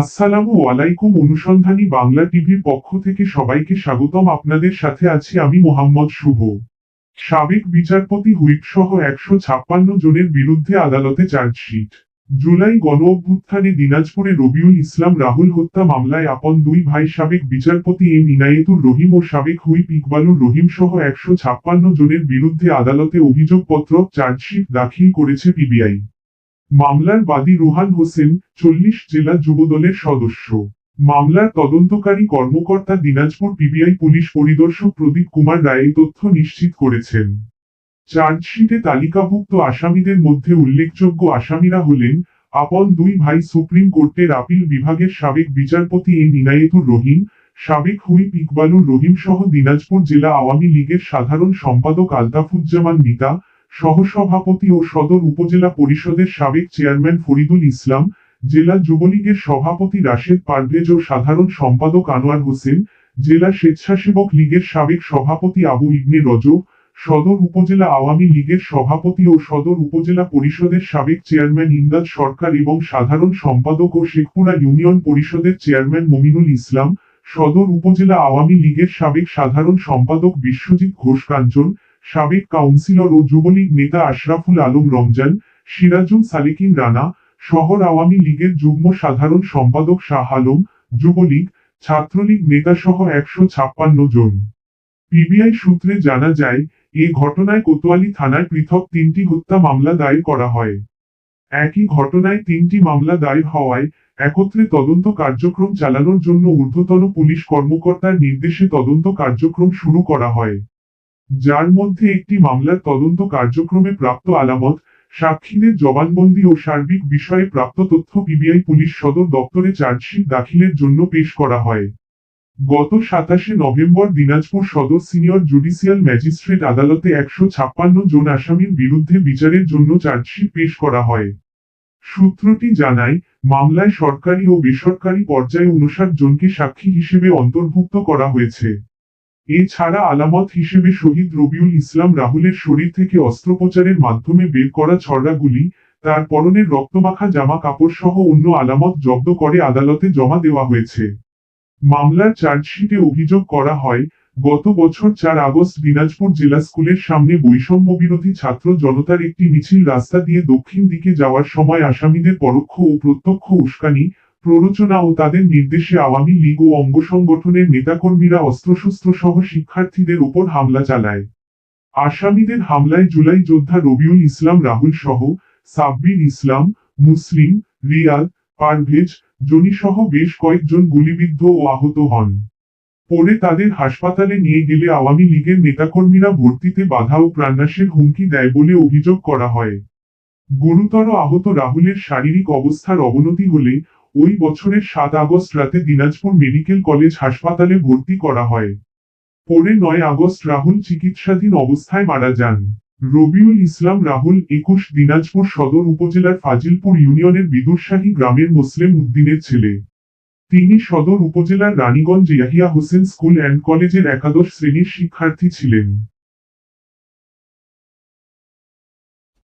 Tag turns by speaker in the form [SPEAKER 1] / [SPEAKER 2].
[SPEAKER 1] আসসালামু আলাইকুম অনুসন্ধানী বাংলা টিভির পক্ষ থেকে সবাইকে স্বাগতম আপনাদের সাথে আছি আমি মোহাম্মদ শুভ সাবেক বিচারপতি হুইপ সহ একশো ছাপ্পান্ন জনের বিরুদ্ধে আদালতে চার্জশিট জুলাই গণ অভ্যুত্থানে দিনাজপুরে রবিউল ইসলাম রাহুল হত্যা মামলায় আপন দুই ভাই সাবেক বিচারপতি এম ইনায়েতুর রহিম ও সাবেক হুইপ ইকবালুর রহিম সহ একশো ছাপ্পান্ন জনের বিরুদ্ধে আদালতে অভিযোগপত্র চার্জশিট দাখিল করেছে পিবিআই মামলার বাদী রোহান হোসেন চল্লিশ জেলা যুবদলের সদস্য মামলার তদন্তকারী কর্মকর্তা দিনাজপুর পিবিআই পুলিশ পরিদর্শক প্রদীপ কুমার রায় তথ্য নিশ্চিত করেছেন চার্জশিটে তালিকাভুক্ত আসামিদের মধ্যে উল্লেখযোগ্য আসামিরা হলেন আপন দুই ভাই সুপ্রিম কোর্টের আপিল বিভাগের সাবেক বিচারপতি এম ইনায়েতুর রহিম সাবেক হুইপ ইকবালুর রহিম সহ দিনাজপুর জেলা আওয়ামী লীগের সাধারণ সম্পাদক আলতাফুজ্জামান মিতা সহসভাপতি ও সদর উপজেলা পরিষদের সাবেক চেয়ারম্যান ফরিদুল ইসলাম জেলা যুবলীগের সভাপতি রাশেদ পারভেজ ও সাধারণ সম্পাদক আনোয়ার হোসেন জেলা স্বেচ্ছাসেবক লীগের সাবেক সভাপতি আবু ইবনে রজব সদর উপজেলা আওয়ামী লীগের সভাপতি ও সদর উপজেলা পরিষদের সাবেক চেয়ারম্যান ইমদাদ সরকার এবং সাধারণ সম্পাদক ও শেখপুরা ইউনিয়ন পরিষদের চেয়ারম্যান মমিনুল ইসলাম সদর উপজেলা আওয়ামী লীগের সাবেক সাধারণ সম্পাদক বিশ্বজিৎ ঘোষ কাঞ্চন সাবেক কাউন্সিলর ও যুবলীগ নেতা আশরাফুল আলম রমজান সিরাজুল সালেকিন রানা শহর আওয়ামী লীগের যুগ্ম সাধারণ সম্পাদক শাহ আলম যুবলীগ ছাত্রলীগ নেতা সহ একশো ছাপ্পান্ন জন পিবিআই সূত্রে জানা যায় এ ঘটনায় কোতোয়ালি থানায় পৃথক তিনটি হত্যা মামলা দায়ের করা হয় একই ঘটনায় তিনটি মামলা দায়ের হওয়ায় একত্রে তদন্ত কার্যক্রম চালানোর জন্য ঊর্ধ্বতন পুলিশ কর্মকর্তার নির্দেশে তদন্ত কার্যক্রম শুরু করা হয় যার মধ্যে একটি মামলার তদন্ত কার্যক্রমে প্রাপ্ত আলামত সাক্ষীদের জবানবন্দি ও সার্বিক বিষয়ে প্রাপ্ত তথ্য পিবিআই পুলিশ সদর দপ্তরে চার্জশিট দাখিলের জন্য পেশ করা হয় গত সাতাশে নভেম্বর দিনাজপুর সদর সিনিয়র জুডিশিয়াল ম্যাজিস্ট্রেট আদালতে একশো ছাপ্পান্ন জন আসামির বিরুদ্ধে বিচারের জন্য চার্জশিট পেশ করা হয় সূত্রটি জানায় মামলায় সরকারি ও বেসরকারি পর্যায়ে উনষাট জনকে সাক্ষী হিসেবে অন্তর্ভুক্ত করা হয়েছে এছাড়া আলামত হিসেবে শহীদ রবিউল ইসলাম রাহুলের শরীর থেকে অস্ত্রোপচারের মাধ্যমে বের করা ছড়াগুলি তার পরনের রক্তমাখা জামা কাপড় সহ অন্য আলামত জব্দ করে আদালতে জমা দেওয়া হয়েছে মামলার চার্জশিটে অভিযোগ করা হয় গত বছর চার আগস্ট দিনাজপুর জেলা স্কুলের সামনে বৈষম্য বিরোধী ছাত্র জনতার একটি মিছিল রাস্তা দিয়ে দক্ষিণ দিকে যাওয়ার সময় আসামিদের পরোক্ষ ও প্রত্যক্ষ উস্কানি প্ররোচনা ও তাদের নির্দেশে আওয়ামী লীগ ও অঙ্গ সংগঠনের নেতাকর্মীরা অস্ত্রশস্ত্র সহ শিক্ষার্থীদের উপর হামলা চালায় আসামিদের হামলায় জুলাই যোদ্ধা রবিউল ইসলাম রাহুল সহ সাব্বির ইসলাম মুসলিম রিয়াল পারভেজ জনি সহ বেশ কয়েকজন গুলিবিদ্ধ ও আহত হন পরে তাদের হাসপাতালে নিয়ে গেলে আওয়ামী লীগের নেতাকর্মীরা ভর্তিতে বাধা ও প্রাণনাশের হুমকি দেয় বলে অভিযোগ করা হয় গুরুতর আহত রাহুলের শারীরিক অবস্থার অবনতি হলে ওই বছরের সাত আগস্ট রাতে দিনাজপুর মেডিকেল কলেজ হাসপাতালে ভর্তি করা হয় পরে নয় আগস্ট রাহুল চিকিৎসাধীন অবস্থায় মারা যান রবিউল ইসলাম রাহুল একুশ দিনাজপুর সদর উপজেলার ফাজিলপুর ইউনিয়নের বিদুরশাহী গ্রামের মুসলিম উদ্দিনের ছেলে তিনি সদর উপজেলার রানীগঞ্জ ইয়াহিয়া হোসেন স্কুল অ্যান্ড কলেজের একাদশ শ্রেণীর শিক্ষার্থী ছিলেন